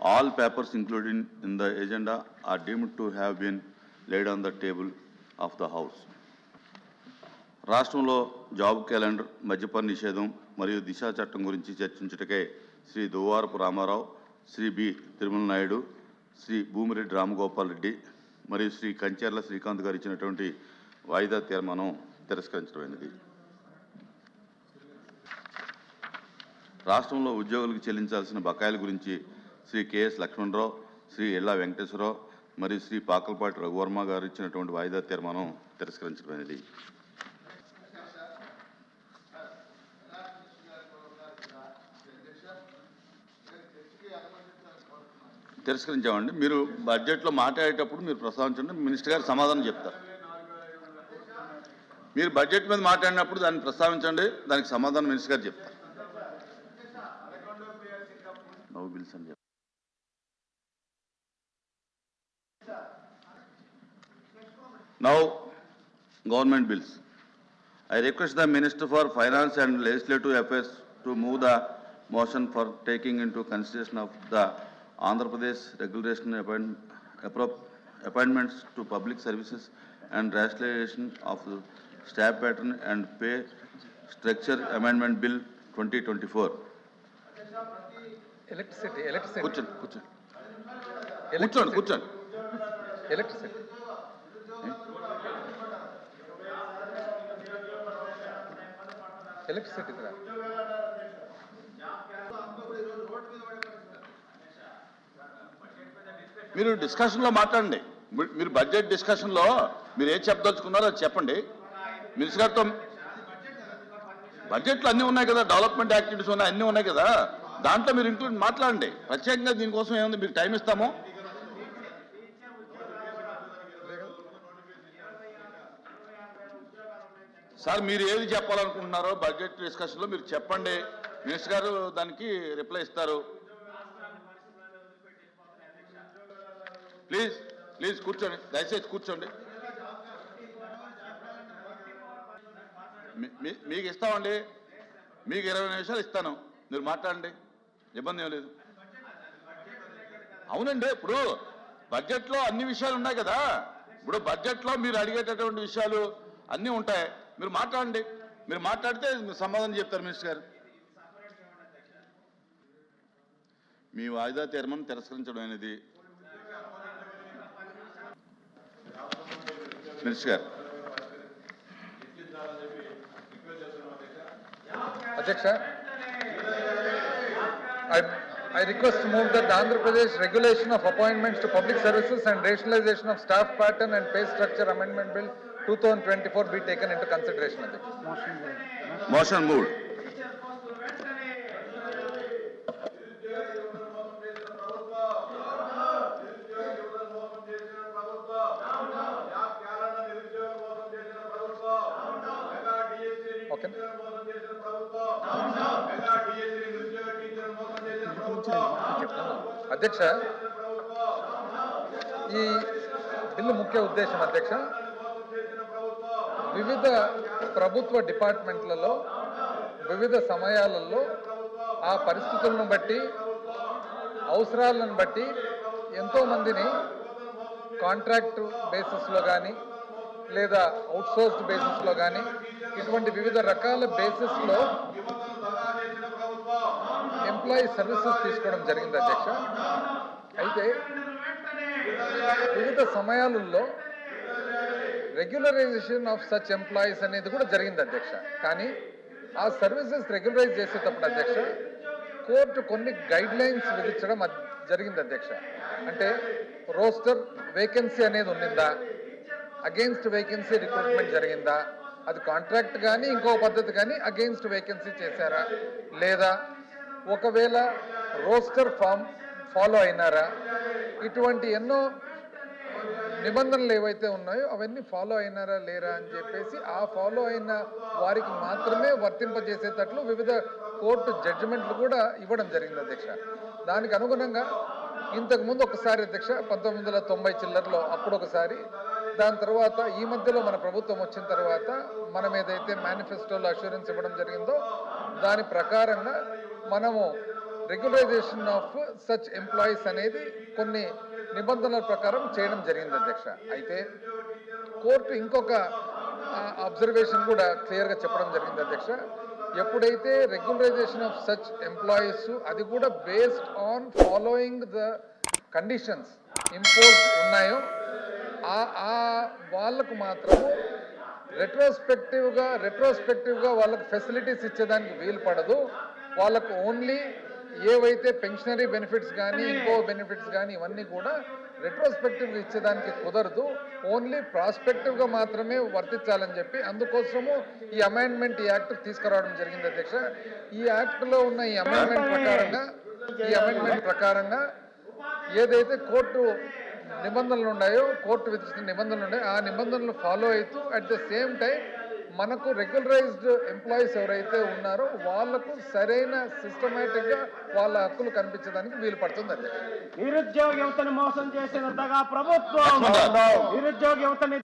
All papers included in the agenda are deemed to have been laid on the table of the House. రాష్ట్రంలో job calendar మద్యపాన నిషేధం మరియు దిశా చట్టం గురించి చర్చించుటకై శ్రీ దువ్వారపు రామారావు శ్రీ బి తిరుమల నాయుడు శ్రీ భూమిరెడ్డి రామగోపాల్ రెడ్డి మరియు శ్రీ కంచెర్ల శ్రీకాంత్ గారు ఇచ్చినటువంటి వాయిదా తీర్మానం తిరస్కరించడమైనది రాష్ట్రంలో ఉద్యోగులకు చెల్లించాల్సిన బకాయిల గురించి శ్రీ కెఎస్ లక్ష్మణరావు శ్రీ ఎల్లా వెంకటేశ్వరరావు మరియు శ్రీ పాకలపాటి రఘువర్మ గారు ఇచ్చినటువంటి వాయిదా తీర్మానం తిరస్కరించబడింది. తిరస్కరించామండి. మీరు బడ్జెట్లో మాట్లాడేటప్పుడు మీరు ప్రస్తావించండి. మినిస్టర్ గారు సమాధానం చెప్తారు. మీరు బడ్జెట్ మీద మాట్లాడినప్పుడు దాన్ని ప్రస్తావించండి. దానికి సమాధానం మినిస్టర్ గారు చెప్తారు. now government bills. I request the Minister for Finance and Legislative Affairs to move the motion for taking into consideration of the Andhra Pradesh Regulation Appointments to Public Services and Rationalization of the Staff Pattern and Pay Structure Amendment Bill 2024. Electricity electricity కూర్చోండి కూర్చోండి. కూర్చోండి కూర్చోండి. Electricity electricity రా. మీరు డిస్కషన్లో మాట్లాడండి. మీరు budget డిస్కషన్లో మీరు ఏం చెప్పదలుచుకున్నారో అది చెప్పండి. మినిస్టర్ గారితో బడ్జెట్లో అన్నీ ఉన్నాయి కదా. డెవలప్మెంట్ యాక్టివిటీస్ ఉన్నాయి అన్నీ ఉన్నాయి కదా. దాంట్లో మీరు ఇంక్లూడ్ మాట్లాడండి. ప్రత్యేకంగా దీనికోసం ఏముంది? మీకు టైం ఇస్తాము. సార్ మీరు ఏది చెప్పాలనుకుంటున్నారో బడ్జెట్ డిస్కషన్లో మీరు చెప్పండి. మినిస్టర్ గారు దానికి రిప్లై ఇస్తారు. ప్లీజ్ ప్లీజ్ కూర్చోండి. దయచేసి కూర్చోండి. మీ- మీ- మీకు ఇస్తామండి. మీకు ఇరవై నిమిషాలు ఇస్తాను. మీరు మాట్లాడండి. ఇబ్బంది ఏం లేదు. అవునండి ఇప్పుడు బడ్జెట్లో అన్ని విషయాలు ఉన్నాయి కదా. ఇప్పుడు బడ్జెట్లో మీరు అడిగేటటువంటి విషయాలు అన్నీ ఉంటాయి. మీరు మాట్లాడండి. మీరు మాట్లాడితే మీరు సమాధానం చెప్తారు మినిస్టర్ గారు. మీ వాయిదా తీర్మానం తిరస్కరించడం అనేది మినిస్టర్ గారు. అధ్యక్ష I, I request to move that the Andhra Pradesh Regulation of Appointments to Public Services and Rationalization of Staff Pattern and Pay Structure Amendment Bill 2024 be taken into consideration. Motion moved. Motion moved. Okay. అధ్యక్ష ఈ bill ముఖ్య ఉద్దేశం అధ్యక్ష వివిధ ప్రభుత్వ డిపార్ట్మెంట్లలో వివిధ సమయాలలో ఆ పరిస్థితులను బట్టి అవసరాలను బట్టి ఎంతోమందిని కాంట్రాక్ట్ బేసిస్లో కానీ లేదా అవుట్సోర్స్డ్ బేసిస్లో కానీ ఇటువంటి వివిధ రకాల బేసిస్లో ఎంప్లాయీ సర్వీసెస్ తీసుకోవడం జరిగింది అధ్యక్ష. అయితే వివిధ సమయాలలో రెగ్యులరైజేషన్ ఆఫ్ సచ్ ఎంప్లాయీస్ అనేది కూడా జరిగింది అధ్యక్ష. కానీ ఆ సర్వీసెస్ రెగ్యులరైజ్ చేసేటప్పుడు అధ్యక్ష కోర్టు కొన్ని గైడ్ లైన్స్ విధించడం జరిగింది అధ్యక్ష. అంటే రోస్టర్ వేకెన్సీ అనేది ఉండిందా అగెయిన్స్ట్ వేకెన్సీ రిక్రూట్మెంట్ జరిగిందా? అది కాంట్రాక్ట్ కానీ ఇంకో పద్ధతి కానీ అగెయిన్స్ట్ వేకెన్సీ చేశారా? లేదా? ఒకవేళ రోస్టర్ ఫామ్ ఫాలో అయినారా? ఇటువంటి ఎన్నో నిబంధనలు ఏవైతే ఉన్నాయో అవన్నీ ఫాలో అయినారా లేరా అని చెప్పేసి ఆ ఫాలో అయిన వారికి మాత్రమే వర్తింపజేసేటట్లు వివిధ కోర్టు జడ్జిమెంట్లు కూడా ఇవ్వడం జరిగింది అధ్యక్ష. దానికి అనుగుణంగా ఇంతకుముందు ఒకసారి అధ్యక్ష పంతొమ్మిది వందల తొంభై చిల్లరలో అప్పుడు ఒకసారి దాని తర్వాత ఈ మధ్యలో మన ప్రభుత్వం వచ్చిన తర్వాత మనం ఏదైతే మేనిఫెస్టోలో అష్యూరెన్స్ ఇవ్వడం జరిగిందో దాని ప్రకారంగా మనము రెగ్యులరైజేషన్ ఆఫ్ సచ్ ఎంప్లాయీస్ అనేది కొన్ని నిబంధనల ప్రకారం చేయడం జరిగింది అధ్యక్ష. అయితే కోర్టు ఇంకొక అబ్జర్వేషన్ కూడా క్లియర్గా చెప్పడం జరిగింది అధ్యక్ష. ఎప్పుడైతే రెగ్యులరైజేషన్ ఆఫ్ సచ్ ఎంప్లాయీస్ అది కూడా based on following the conditions impose ఉన్నాయో ఆ వాళ్ళకు మాత్రము రెట్రోస్పెక్టివ్గా రెట్రోస్పెక్టివ్గా వాళ్ళకు ఫెసిలిటీస్ ఇచ్చేదానికి వీలు పడదు వాళ్ళకు ఓన్లీ ఏవైతే పెన్షనరీ బెనిఫిట్స్ కానీ ఇంకో బెనిఫిట్స్ కానీ ఇవన్నీ కూడా రెట్రోస్పెక్టివ్గా ఇచ్చేదానికి కుదరదు. ఓన్లీ ప్రాస్పెక్టివ్గా మాత్రమే వర్తించాలని చెప్పి అందుకోసము ఈ అమెండ్మెంట్ ఈ యాక్ట్ తీసుకురావడం జరిగింది అధ్యక్ష. ఈ యాక్ట్లో ఉన్న ఈ అమెండ్మెంట్ ప్రకారంగా ఈ అమెండ్మెంట్ ప్రకారంగా ఏదైతే కోర్టు నిబంధనలు ఉన్నాయో కోర్టు విధించిన నిబంధనలు ఉన్నాయో ఆ నిబంధనలు ఫాలో అవుతూ అట్ ద సేమ్ టైం మనకు రెగ్యులరైజ్డ్ ఎంప్లాయీస్ ఎవరైతే ఉన్నారో వాళ్ళకు సరైన సిస్టమేటిక్గా వాళ్ళ హక్కులు కనిపించడానికి వీలు పడుతుంది అధ్యక్ష నిరుద్యోగ యువతను మోసం చేసిన దగా ప్రభుత్వం నిరుద్యోగ యువతని